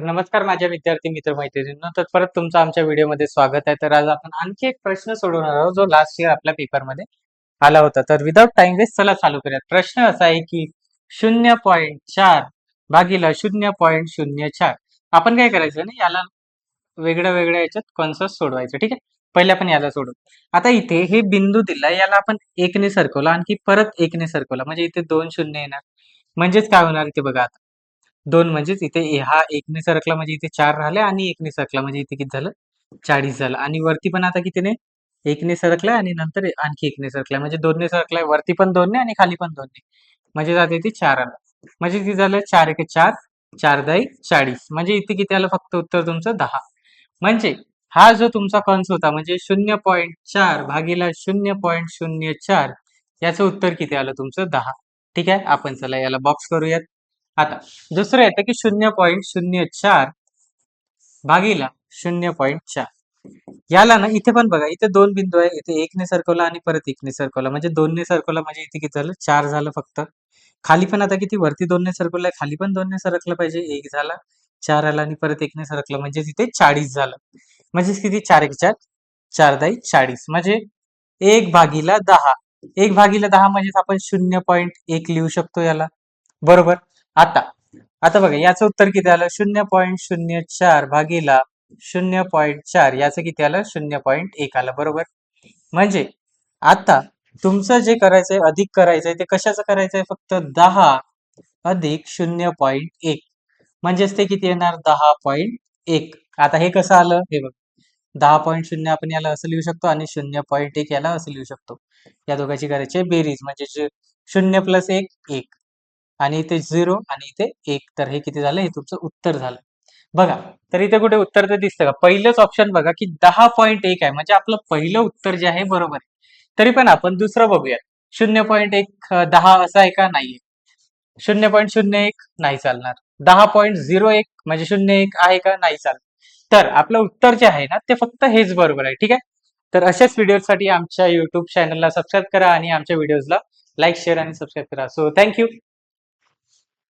नमस्कार माझ्या विद्यार्थी मित्र मैत्रिणींना तर परत तुमचं आमच्या व्हिडिओमध्ये स्वागत आहे. तर आज आपण आणखी एक प्रश्न सोडवणार आहोत जो लास्ट इयर आपल्या पेपरमध्ये आला होता. तर विदाउट टाइम वेस्ट चला चालू करूयात. प्रश्न असा आहे की शून्य पॉईंट चार भागीला शून्य पॉईंट शून्य चार. आपण काय करायचं ना याला वेगळ्या वेगळ्या याच्यात कॉन्सर्ट सोडवायचं. ठीक आहे? पहिले आपण याला सोडू. आता इथे हे बिंदू दिला याला आपण एकने सरकवला. आणखी परत एकने सरकवला. म्हणजे इथे दोन शून्य येणार. म्हणजेच काय होणार इथे बघा आता. दोन म्हणजेच इथे ए- हा एकने सरकला म्हणजे इथे चार राहिले आणि एकने सरकला म्हणजे इथे किती झालं? चाळीस झालं. आणि वरती पण आता कितीने? एकने सरकलाय आणि नंतर आणखी एकने सरकलाय म्हणजे दोनने सरकलाय वरती पण दोनने आणि खाली पण दोनने. म्हणजे जाते इथे चार आलं. म्हणजे किती झालं? चार एक चार चार दाई एक चाळीस. म्हणजे इथे किती आलं? फक्त उत्तर तुमचं दहा. म्हणजे हा जो तुमचा कंस होता म्हणजे शून्य पॉईंट चार भागीला शून्य पॉईंट शून्य चार याचं उत्तर किती आलं? तुमचं दहा. ठीक आहे? आपण चला याला बॉक्स करूयात. आता दुसरं येतं की शून्य पॉईंट शून्य चार भागीला शून्य पॉईंट चार. याला ना इथे पण बघा इथे दोन बिंदू आहे इथे एकने सरकवला आणि परत एकने सरकवला. म्हणजे दोनने सरकवला म्हणजे इथे किती झालं? चार झालं फक्त. खाली पण आता किती? वरती दोनने सरकवलाय खाली पण दोनने सरकलं पाहिजे. एक झाला चार आला आणि परत एकने सरकलं. म्हणजे तिथे चाळीस झालं. म्हणजेच किती? चार एक चार चार दाई चाळीस. म्हणजे एक भागीला दहा. एक भागीला दहा म्हणजे आपण शून्य पॉईंट एक लिहू शकतो याला. बरोबर? आता. आता बघा याचं उत्तर किती आलं? शून्य पॉईंट शून्य चार भागीला शून्य पॉईंट चार. याचं किती आलं? शून्य पॉईंट एक आलं. बरोबर? म्हणजे आता तुमचं जे करायचंय अधिक करायचंय ते कशाचं करायचंय? फक्त दहा अधिक शून्य पॉईंट एक. म्हणजेच ते किती येणार? दहा पॉईंट एक. आता हे कसं आलं? हे बघ. दहा पॉईंट शून्य आपण याला असं लिहू शकतो आणि शून्य पॉईंट एक याला असं लिहू शकतो. या दोघांची करायची बेरीज. म्हणजे शून्य प्लस एक एक. आणि इथे झिरो आणि इथे एक. तर हे किती झालं? हे तुमचं उत्तर झालं. बघा तर इथे कुठे उत्तर तर दिसतं का? पहिलंच ऑप्शन बघा की दहा पॉईंट एक आहे. म्हणजे आपलं पहिलं उत्तर जे आहे बरोबर आहे. तरी पण आपण दुसरं बघूया शून्य पॉईंट एक दहा असं आहे का? नाहीये शून्य पॉईंट शून्य एक नाही चालणार. दहा पॉईंट झिरो एक म्हणजे शून्य एक आहे का? नाही चालणार. तर आपलं उत्तर जे आहे ना ते फक्त हेच बरोबर आहे. ठीक आहे? तर अशाच व्हिडिओसाठी आमच्या युट्यूब चॅनलला सबस्क्राईब करा आणि आमच्या व्हिडिओजला लाईक शेअर आणि सबस्क्राईब करा. So thank you